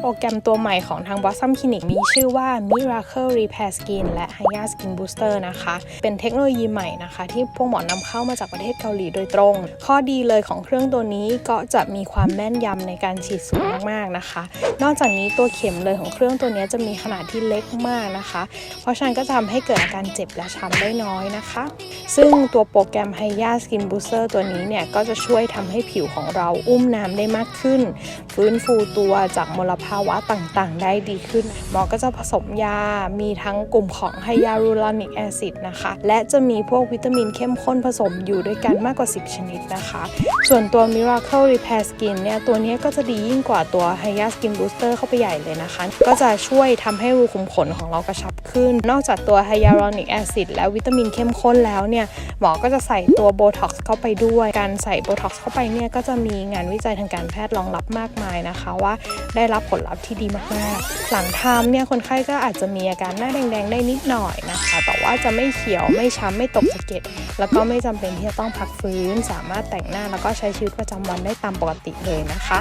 โปรแกรมตัวใหม่ของทาง Blossom Clinic มีชื่อว่า Miracle Repair Skin และ Hya Skin Booster นะคะ เป็นเทคโนโลยีใหม่นะคะ ที่พวกหมอนำเข้ามาจากประเทศเกาหลีโดยตรง ข้อดีเลยของเครื่องตัวนี้ก็จะมีความแม่นยำในการฉีดสูงมากๆนะคะ นอกจากนี้ตัวเข็มเลยของเครื่องตัวนี้จะมีขนาดที่เล็กมากนะคะ เพราะฉะนั้นก็จะทำให้เกิดอาการเจ็บและช้ำได้น้อยนะคะ ซึ่งตัวโปรแกรม Hya Skin Booster ตัวนี้เนี่ยก็จะช่วยทำให้ผิวของเราอุ้มน้ำได้มากขึ้น ฟื้นฟูตัวจากมลภาวะต่างๆ ได้ดีขึ้น หมอก็จะผสมยา มีทั้งกลุ่มของไฮยาลูรอนิกแอซิดนะคะ และจะมีพวกวิตามินเข้มข้นผสมอยู่ด้วยกันมากกว่า 10 ชนิดนะคะ ส่วนตัว Miracle Repair Skin เนี่ย ตัวนี้ก็จะดียิ่งกว่าตัว Hya Skin Booster เข้าไปใหญ่เลยนะคะ ก็จะช่วยทำให้รูขุมขนของเรากระชับขึ้น นอกจากตัว Hyaluronic Acid และวิตามินเข้มข้นแล้วเนี่ย หมอก็จะใส่ตัวโบท็อกซ์เข้าไปด้วย การใส่โบท็อกซ์เข้าไปเนี่ยก็จะมีงานวิจัยทางการแพทย์รองรับมากมายนะคะ ว่าได้รับผลลัพธ์ที่ดีมากๆ หลังทำเนี่ยคนไข้ก็อาจจะมีอาการหน้าแดงๆ ได้นิดหน่อยนะคะ แต่ว่าจะไม่เขียวไม่ช้ำไม่ตกสะเก็ดแล้วก็ไม่จำเป็นที่จะต้องพักฟื้น สามารถแต่งหน้าแล้วก็ใช้ชีวิตประจำวันได้ตามปกติเลยนะคะ